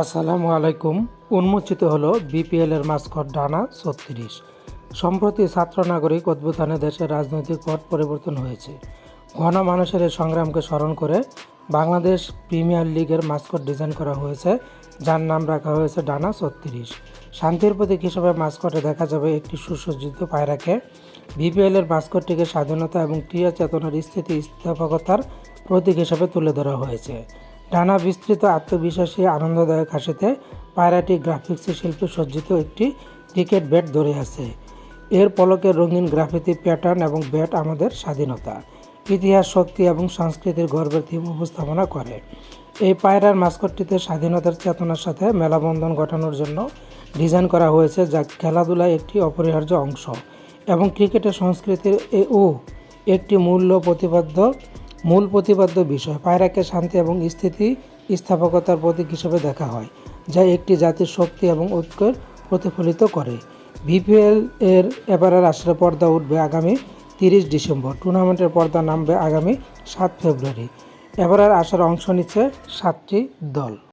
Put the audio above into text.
আসসালামু আলাইকুম। উন্মোচিত হলো বিপিএল এর মাস্কট ডানা ছত্রিশ। সম্প্রতি ছাত্র নাগরিক অভ্যুত্থানে দেশের রাজনৈতিক পথ পরিবর্তন হয়েছে। ঘন মানুষের এই সংগ্রামকে স্মরণ করে বাংলাদেশ প্রিমিয়ার লিগের মাস্কট ডিজাইন করা হয়েছে, যার নাম রাখা হয়েছে ডানা ছত্রিশ। শান্তির প্রতীক হিসেবে মাস্কটে দেখা যাবে একটি সুসজ্জিত পায়রাকে। বিপিএল এর মাস্কটটিকে স্বাধীনতা এবং ক্রিয়া চেতনার স্থিতি স্থাপকতার প্রতীক হিসেবে তুলে ধরা হয়েছে। ডানা বিস্তৃত আত্মবিশ্বাসী, আনন্দদায়ক হাসিতে পায়রাটি গ্রাফিক্সে শিল্পে সজ্জিত একটি ক্রিকেট ব্যাট ধরে আছে। এর পলকের রঙিন গ্রাফিতি প্যাটার্ন এবং ব্যাট আমাদের স্বাধীনতা, ইতিহাস, শক্তি এবং সংস্কৃতির গর্বের থিম উপস্থাপনা করে। এই পায়রার মাস্কটটিতে স্বাধীনতার চেতনার সাথে মেলাবন্ধন ঘটানোর জন্য ডিজাইন করা হয়েছে যা খেলাধুলায় একটি অপরিহার্য অংশ এবং ক্রিকেটের সংস্কৃতির ও একটি মূল্য প্রতিপাদ্য মূল প্রতিপাদ্য বিষয়। পায়রাকে শান্তি এবং স্থিতি স্থাপকতার প্রতীক হিসেবে দেখা হয়, যা একটি জাতির শক্তি এবং ঐক্যের প্রতিফলিত করে। বিপিএল এর এবারের আসলে পর্দা উঠবে আগামী তিরিশ ডিসেম্বর। টুর্নামেন্টের পর্দা নামবে আগামী সাত ফেব্রুয়ারি। এবারের আসরে অংশ নিচ্ছে সাতটি দল।